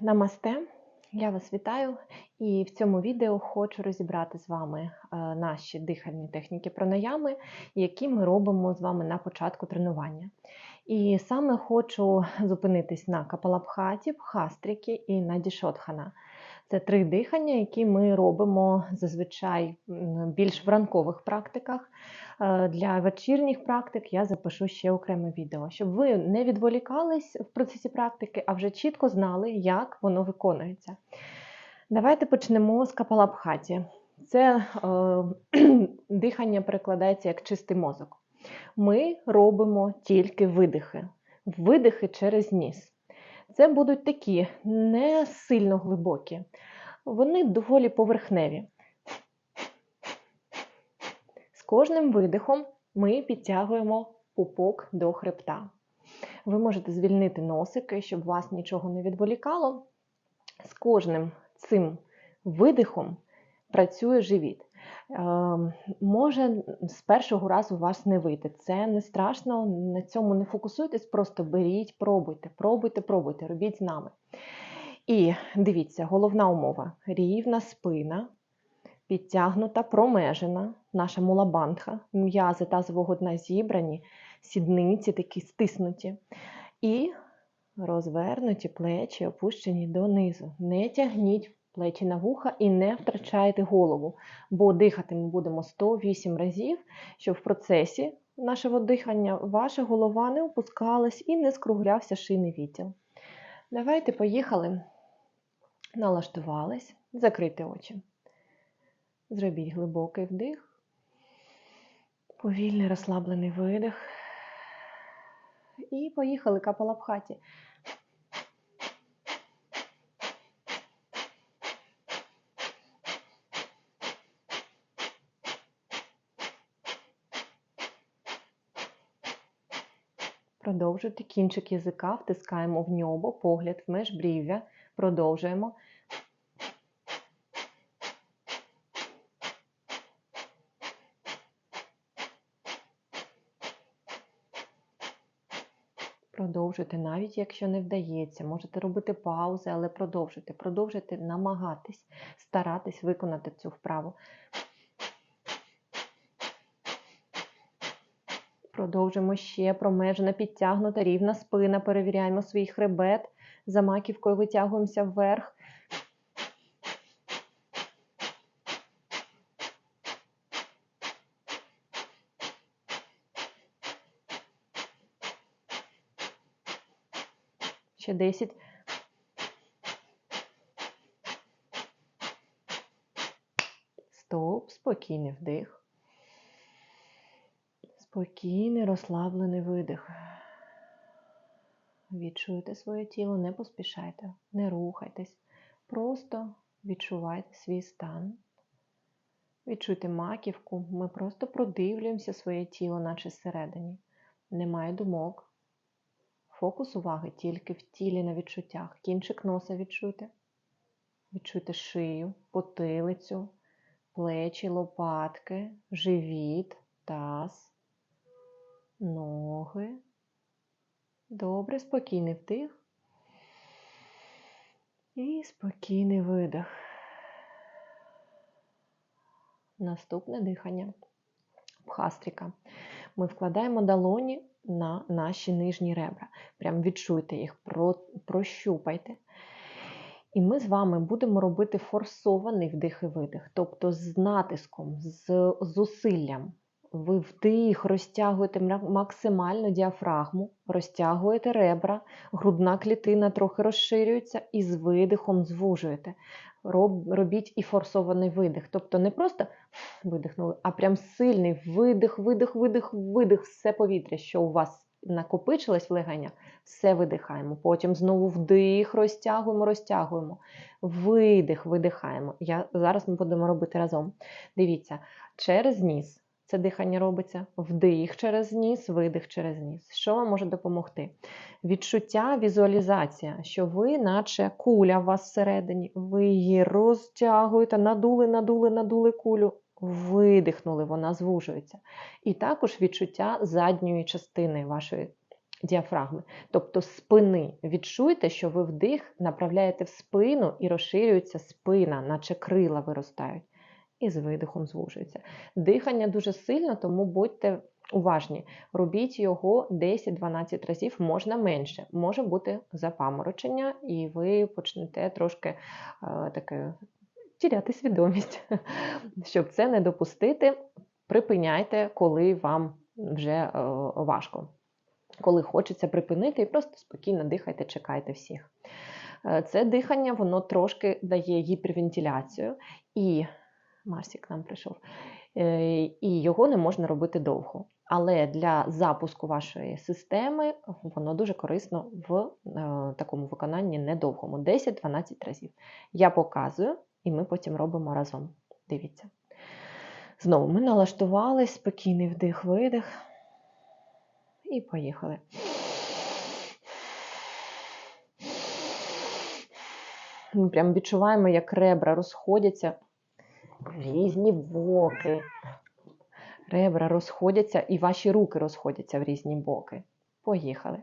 Намасте, я вас вітаю і в цьому відео хочу розібрати з вами е, наші дихальні техніки пранаями, які ми робимо з вами на початку тренування. І саме хочу зупинитись на капалабхаті, бхастріки і на дішотхана. Це три дихання, які ми робимо зазвичай більш в ранкових практиках. Е, для вечірніх практик я запишу ще окреме відео, щоб ви не відволікались в процесі практики, а вже чітко знали, як воно виконується. Давайте почнемо з капалабхаті. Це е, дихання перекладається як чистий мозок. Ми робимо тільки видихи, видихи через ніс. Це будуть такі не сильно глибокі, вони доволі поверхневі. З кожним видихом ми підтягуємо пупок до хребта. Ви можете звільнити носики, щоб вас нічого не відволікало. З кожним цим видихом працює живіт. Ем, може, з першого разу у вас не вийти. Це не страшно, на цьому не фокусуйтесь, просто беріть, пробуйте, пробуйте, пробуйте, робіть з нами. І дивіться, головна умова: рівна спина, підтягнута, промежена, наша мулабандха, м'язи тазового дна зібрані, сідниці такі стиснуті. І розвернуті плечі опущені донизу. Не тягніть плечі на вуха і не втрачайте голову, бо дихати ми будемо 108 разів, щоб в процесі нашого дихання ваша голова не опускалась і не скруглявся шийний відділ. Давайте поїхали, налаштувались, закрийте очі. Зробіть глибокий вдих, повільний розслаблений видих. І поїхали капалабхаті. Продовжуйте кінчик язика, втискаємо в ньобо, погляд в межбрів'я. Продовжуємо. Продовжуйте, навіть якщо не вдається, можете робити паузи, але продовжуйте, продовжуйте намагатись, старатись виконати цю вправу. Продовжуємо ще промежена, підтягнута, рівна спина. Перевіряємо свій хребет. За маківкою витягуємося вверх. Ще 10. Стоп, спокійний вдих. Спокійний, розслаблений видих. Відчуйте своє тіло, не поспішайте, не рухайтесь. Просто відчувайте свій стан. Відчуйте маківку, ми просто продивлюємося своє тіло, наче всередині. Немає думок. Фокус уваги тільки в тілі на відчуттях. Кінчик носа відчуйте. Відчуйте шию, потилицю, плечі, лопатки, живіт, таз ноги. Добре, спокійний вдих. І спокійний видих. Наступне дихання. Бхастріка. Ми вкладаємо долоні на наші нижні ребра. Прям відчуйте їх, прощупайте. І ми з вами будемо робити форсований вдих і видих, тобто з натиском, з зусиллям. Ви вдих, розтягуєте максимально діафрагму, розтягуєте ребра, грудна клітина трохи розширюється і з видихом звужуєте. Робіть і форсований видих. Тобто не просто видихнули, а прям сильний видих, видих, видих, видих, все повітря, що у вас накопичилось в легенях, все видихаємо. Потім знову вдих, розтягуємо, розтягуємо. Видих, видихаємо. Я, Зараз ми будемо робити разом. Дивіться, через ніс. Це дихання робиться вдих через ніс, видих через ніс. Що вам може допомогти? Відчуття, візуалізація, що ви, наче куля у вас всередині, ви її розтягуєте, надули, надули, надули кулю, видихнули, вона звужується. І також відчуття задньої частини вашої діафрагми, тобто спини. Відчуйте, що ви вдих направляєте в спину і розширюється спина, наче крила виростають. І з видихом звужується. Дихання дуже сильно, тому будьте уважні. Робіть його 10-12 разів, можна менше. Може бути запаморочення, і ви почнете трошки е, таке тіряти свідомість. Щоб це не допустити, припиняйте, коли вам вже е, важко. Коли хочеться припинити, і просто спокійно дихайте, чекайте всіх. Е, Це дихання воно трошки дає гіпервентиляцію, і Марсік нам прийшов, Е, і його не можна робити довго. Але для запуску вашої системи воно дуже корисно в е, такому виконанні недовгому 10-12 разів. Я показую, і ми потім робимо разом. Дивіться. Знову ми налаштувались, спокійний вдих-видих. І поїхали. Ми прям відчуваємо, як ребра розходяться різні боки. Ребра розходяться і ваші руки розходяться в різні боки. Поїхали.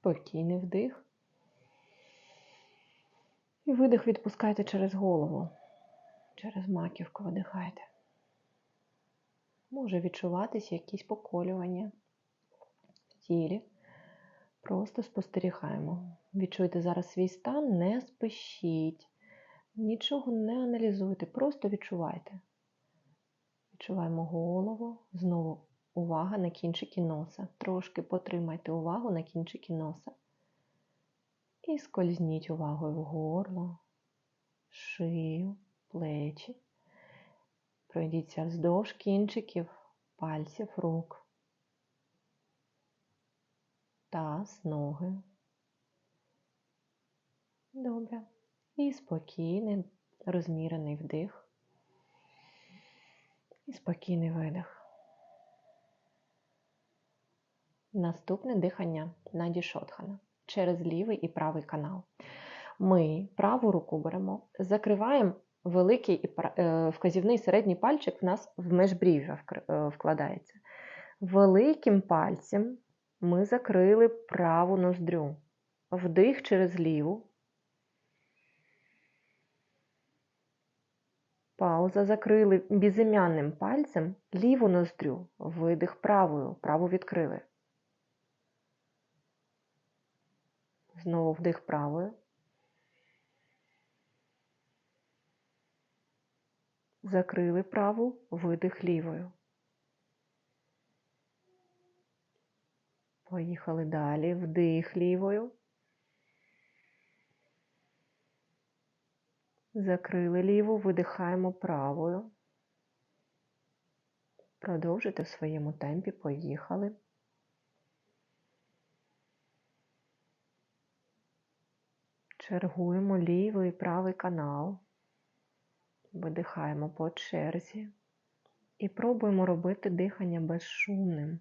Спокійний вдих. І видих відпускайте через голову. Через маківку видихайте. Може відчуватись якісь поколювання в тілі. Просто спостерігаємо. Відчуйте зараз свій стан, не спішіть, нічого не аналізуйте, просто відчувайте. Відчуваємо голову, знову увага на кінчики носа. Трошки потримайте увагу на кінчики носа. І скользніть увагою в горло, шию, плечі. Пройдіться вздовж кінчиків, пальців рук, таз, ноги. Добре. І спокійний, розмірений вдих. І спокійний видих. Наступне дихання Наді Шотхана через лівий і правий канал. Ми праву руку беремо, закриваємо великий і вказівний середній пальчик в нас в межбрів'я вкладається. Великим пальцем ми закрили праву ноздрю. Вдих через ліву. Пауза закрили безім'янним пальцем ліву ноздрю. Видих правою, праву відкрили. Знову вдих правою. Закрили праву, видих лівою. Поїхали далі. Вдих лівою. Закрили ліву, видихаємо правою. Продовжуйте в своєму темпі, поїхали. Чергуємо лівий і правий канал. Видихаємо по черзі і пробуємо робити дихання безшумним.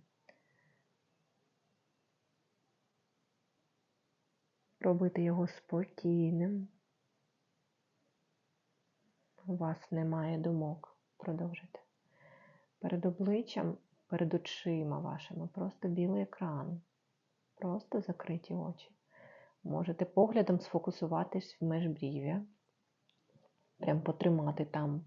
Робити його спокійним. У вас немає думок. Продовжуйте. Перед обличчям, перед очима вашими просто білий екран. Просто закриті очі. Можете поглядом сфокусуватись в межбрів'я. Прям потримати там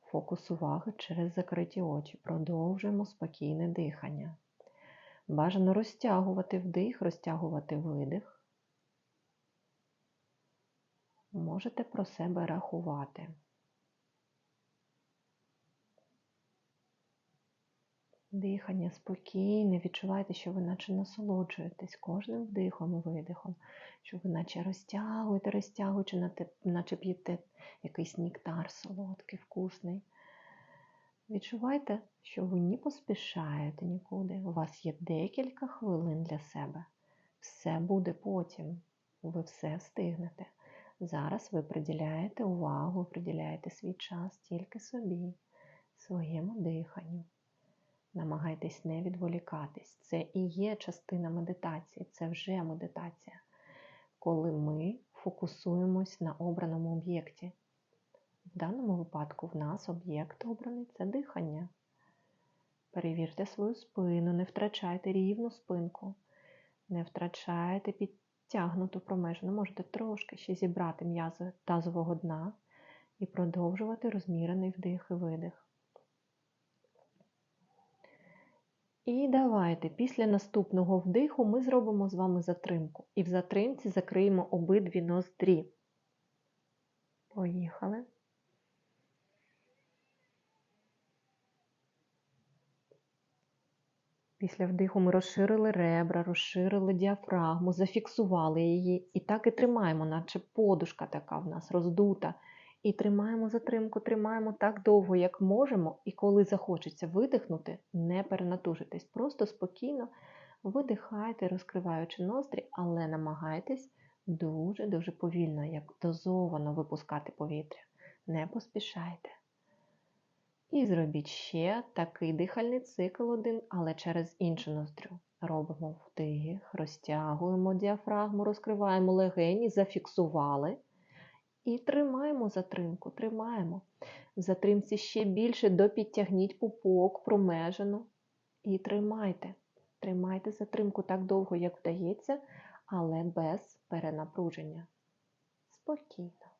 фокус уваги через закриті очі. Продовжуємо спокійне дихання. Бажано розтягувати вдих, розтягувати видих. Можете про себе рахувати. Дихання спокійне, відчувайте, що ви наче насолоджуєтесь кожним вдихом і видихом, що ви наче розтягуєте, розтягуючи, наче п'єте якийсь нектар солодкий, вкусний. Відчувайте, що ви не поспішаєте нікуди. У вас є декілька хвилин для себе. Все буде потім. Ви все встигнете. Зараз ви приділяєте увагу, приділяєте свій час тільки собі, своєму диханню. Намагайтесь не відволікатись. Це і є частина медитації, це вже медитація, коли ми фокусуємось на обраному об'єкті. В даному випадку в нас об'єкт обраний це дихання. Перевірте свою спину, не втрачайте рівну спинку, не втрачайте підтягнуту промежину. Можете трошки ще зібрати м'язи тазового дна і продовжувати розмірений вдих і видих. І давайте після наступного вдиху ми зробимо з вами затримку. І в затримці закриємо обидві ноздрі. Поїхали. Після вдиху ми розширили ребра, розширили діафрагму, зафіксували її. І так і тримаємо, наче подушка така в нас роздута. І тримаємо затримку, тримаємо так довго, як можемо. І коли захочеться видихнути, не перенатужитесь. Просто спокійно видихайте, розкриваючи ноздрі, але намагайтесь дуже-дуже повільно, як дозовано випускати повітря. Не поспішайте. І зробіть ще такий дихальний цикл один, але через іншу ноздрю. Робимо вдих, розтягуємо діафрагму, розкриваємо легені, зафіксували. І тримаємо затримку, тримаємо. В затримці ще більше допідтягніть пупок, промежину. І тримайте. Тримайте затримку так довго, як вдається, але без перенапруження. Спокійно.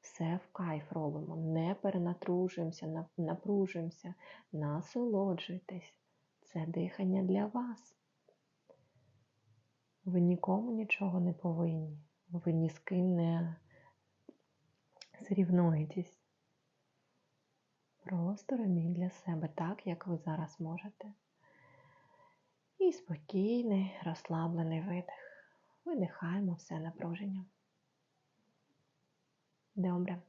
Все в кайф робимо. Не перенатружуємося, напружуємося, насолоджуйтесь. Це дихання для вас. Ви нікому нічого не повинні. Ви ні з ким не зрівнуєтесь. Просто робіть для себе так, як ви зараз можете. І спокійний, розслаблений видих. Видихаємо все напруження. Добре.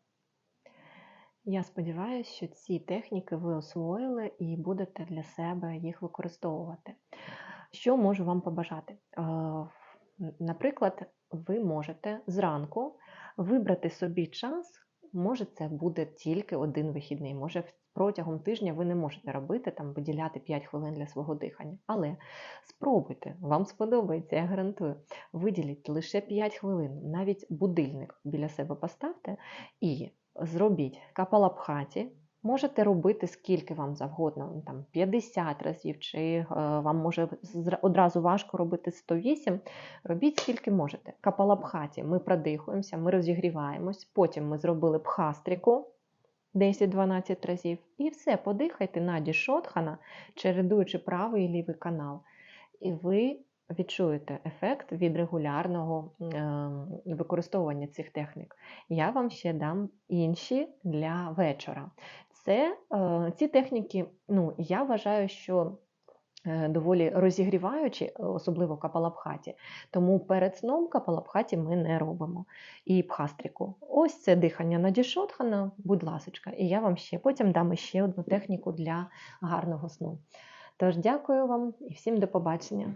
Я сподіваюся, що ці техніки ви освоїли і будете для себе їх використовувати. Що можу вам побажати? Наприклад, ви можете зранку вибрати собі час, може, це буде тільки один вихідний, може, протягом тижня ви не можете робити, там, виділяти 5 хвилин для свого дихання. Але спробуйте, вам сподобається, я гарантую. Виділіть лише 5 хвилин, навіть будильник біля себе поставте і зробіть капалабхаті, Можете робити скільки вам завгодно, ну, там 50 разів, чи е, вам може одразу важко робити 108. Робіть скільки можете. Капалабхаті ми продихуємося, ми розігріваємось, потім ми зробили бхастріку 10-12 разів. І все, подихайте на дішотхана, чередуючи правий і лівий канал. І ви відчуєте ефект від регулярного ем, використовування цих технік. Я вам ще дам інші для вечора. Це е, ці техніки, ну, я вважаю, що е, доволі розігріваючі, особливо капалабхаті. Тому перед сном капалабхаті ми не робимо. І пхастріку. Ось це дихання на дішотхана, будь ласочка, і я вам ще потім дам ще одну техніку для гарного сну. Тож, дякую вам і всім до побачення.